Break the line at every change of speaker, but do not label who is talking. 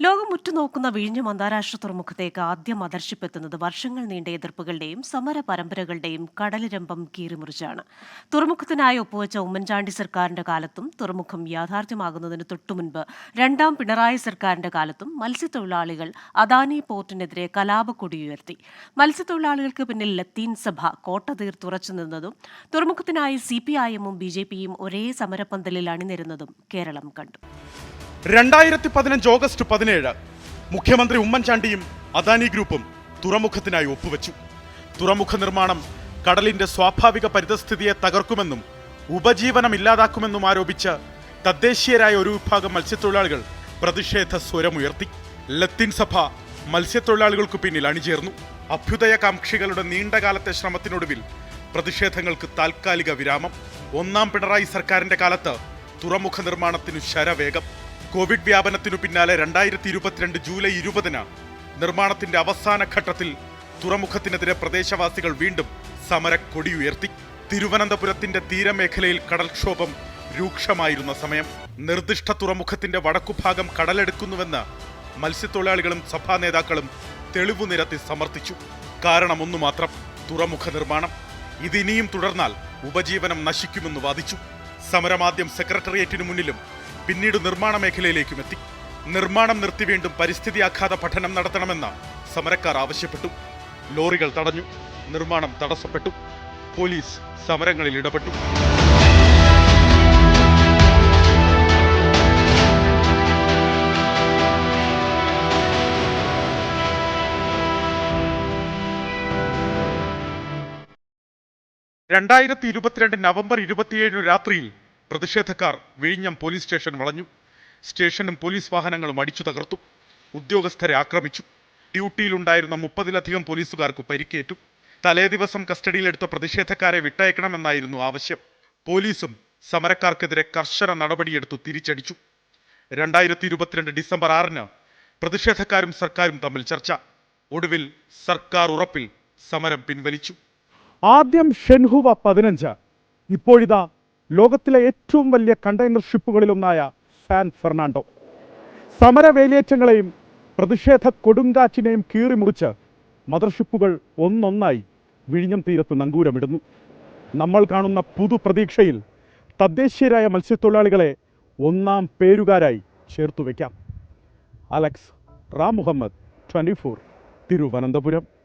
ലോകം ഉറ്റുനോക്കുന്ന വിഴിഞ്ഞം അന്താരാഷ്ട്ര തുറമുഖത്തേക്ക് ആദ്യം മദർഷിപ്പ് എത്തുന്നത് വർഷങ്ങൾ നീണ്ട എതിർപ്പുകളുടെയും സമര പരമ്പരകളുടെയും കടലിരമ്പം കീറിമുറിച്ചാണ്. തുറമുഖത്തിനായി ഒപ്പുവെച്ച ഉമ്മൻചാണ്ടി സർക്കാരിന്റെ കാലത്തും തുറമുഖം യാഥാർത്ഥ്യമാകുന്നതിന് തൊട്ടുമുൻപ് രണ്ടാം പിണറായി സർക്കാരിന്റെ കാലത്തും മത്സ്യത്തൊഴിലാളികൾ അദാനി പോർട്ടിനെതിരെ കലാപക്കൊടിയുയർത്തി മത്സ്യത്തൊഴിലാളികൾക്ക് പിന്നിൽ ലത്തീൻ സഭ കോട്ട തീർത്തുറച്ചു നിന്നതും തുറമുഖത്തിനായി സി പി ഐ എമ്മും ബി ജെ പിയും ഒരേ സമരപ്പന്തലിൽ അണിനിരുന്നതും കേരളം കണ്ടു.
രണ്ടായിരത്തി പതിനഞ്ച് ഓഗസ്റ്റ് പതിനേഴ് മുഖ്യമന്ത്രി ഉമ്മൻചാണ്ടിയും അദാനി ഗ്രൂപ്പും തുറമുഖത്തിനായി ഒപ്പുവെച്ചു. തുറമുഖ നിർമ്മാണം കടലിന്റെ സ്വാഭാവിക പരിതസ്ഥിതിയെ തകർക്കുമെന്നും ഉപജീവനം ഇല്ലാതാക്കുമെന്നും ആരോപിച്ച് തദ്ദേശീയരായ ഒരു വിഭാഗം മത്സ്യത്തൊഴിലാളികൾ പ്രതിഷേധ സ്വരമുയർത്തി. ലത്തീൻ സഭ മത്സ്യത്തൊഴിലാളികൾക്ക് പിന്നിൽ അണിചേർന്നു. അഭ്യുദയകാംക്ഷികളുടെ നീണ്ടകാലത്തെ ശ്രമത്തിനൊടുവിൽ പ്രതിഷേധങ്ങൾക്ക് താൽക്കാലിക വിരാമം. ഒന്നാം പിണറായി സർക്കാരിന്റെ കാലത്ത് തുറമുഖ നിർമ്മാണത്തിന് ശരവേഗം. കോവിഡ് വ്യാപനത്തിനു പിന്നാലെ രണ്ടായിരത്തി ഇരുപത്തിരണ്ട് ജൂലൈ ഇരുപതിന് നിർമ്മാണത്തിന്റെ അവസാന ഘട്ടത്തിൽ തുറമുഖത്തിനെതിരെ പ്രദേശവാസികൾ വീണ്ടും സമര കൊടിയുയർത്തി തിരുവനന്തപുരത്തിന്റെ തീരമേഖലയിൽ കടൽക്ഷോഭം രൂക്ഷമായിരുന്ന സമയം നിർദ്ദിഷ്ട തുറമുഖത്തിന്റെ വടക്കുഭാഗം കടലെടുക്കുന്നുവെന്ന് മത്സ്യത്തൊഴിലാളികളും സഭാ നേതാക്കളും തെളിവു നിരത്തി സമർത്ഥിച്ചു. കാരണം ഒന്നു മാത്രം തുറമുഖ നിർമ്മാണം. ഇതിനിയും തുടർന്നാൽ ഉപജീവനം നശിക്കുമെന്ന് വാദിച്ചു. സമരമാദ്യം സെക്രട്ടേറിയറ്റിനു മുന്നിലും പിന്നീട് നിർമ്മാണ മേഖലയിലേക്കും എത്തി. നിർമ്മാണം നിർത്തി വീണ്ടും പരിസ്ഥിതി ആഘാത പഠനം നടത്തണമെന്ന് സമരക്കാർ ആവശ്യപ്പെട്ടു. ലോറികൾ തടഞ്ഞു. നിർമ്മാണം തടസ്സപ്പെട്ടു. പോലീസ് സമരങ്ങളിൽ ഇടപെട്ടു. രണ്ടായിരത്തി ഇരുപത്തിരണ്ട് നവംബർ ഇരുപത്തിയേഴിന് രാത്രിയിൽ പ്രതിഷേധക്കാർ വിഴിഞ്ഞം പോലീസ് സ്റ്റേഷൻ വളഞ്ഞു. സ്റ്റേഷനും പോലീസ് വാഹനങ്ങളും അടിച്ചു തകർത്തു. ഉദ്യോഗസ്ഥരെ ആക്രമിച്ചു. ഡ്യൂട്ടിയിലുണ്ടായിരുന്ന മുപ്പതിലധികം പോലീസുകാർക്ക് പരിക്കേറ്റു. തലേദിവസം കസ്റ്റഡിയിലെടുത്ത പ്രതിഷേധക്കാരെ വിട്ടയക്കണമെന്നായിരുന്നു ആവശ്യം. പോലീസും സമരക്കാർക്കെതിരെ കർശന നടപടിയെടുത്തു തിരിച്ചടിച്ചു. രണ്ടായിരത്തി ഇരുപത്തിരണ്ട് ഡിസംബർ ആറിന് പ്രതിഷേധക്കാരും സർക്കാരും തമ്മിൽ ചർച്ച. ഒടുവിൽ സർക്കാർ ഉറപ്പിൽ സമരം പിൻവലിച്ചു.
ആദ്യം ഷെൻഹുവ പതിനഞ്ച് ഇപ്പോഴിതാ ലോകത്തിലെ ഏറ്റവും വലിയ കണ്ടെയ്നർ ഷിപ്പുകളിലൊന്നായ സാൻ ഫെർണാണ്ടോ. സമരവേലിയേറ്റങ്ങളെയും പ്രതിഷേധ കൊടുങ്കാറ്റിനെയും കീറിമുറിച്ച് മദർഷിപ്പുകൾ ഒന്നൊന്നായി വിഴിഞ്ഞം തീരത്ത് നങ്കൂരമിടുന്നു. നമ്മൾ കാണുന്ന പുതു പ്രതീക്ഷയിൽ തദ്ദേശീയരായ മത്സ്യത്തൊഴിലാളികളെ ഒന്നാം പേരുകാരായി ചേർത്തു വയ്ക്കാം Alex Ram Muhammad twenty four Thiruvananthapuram.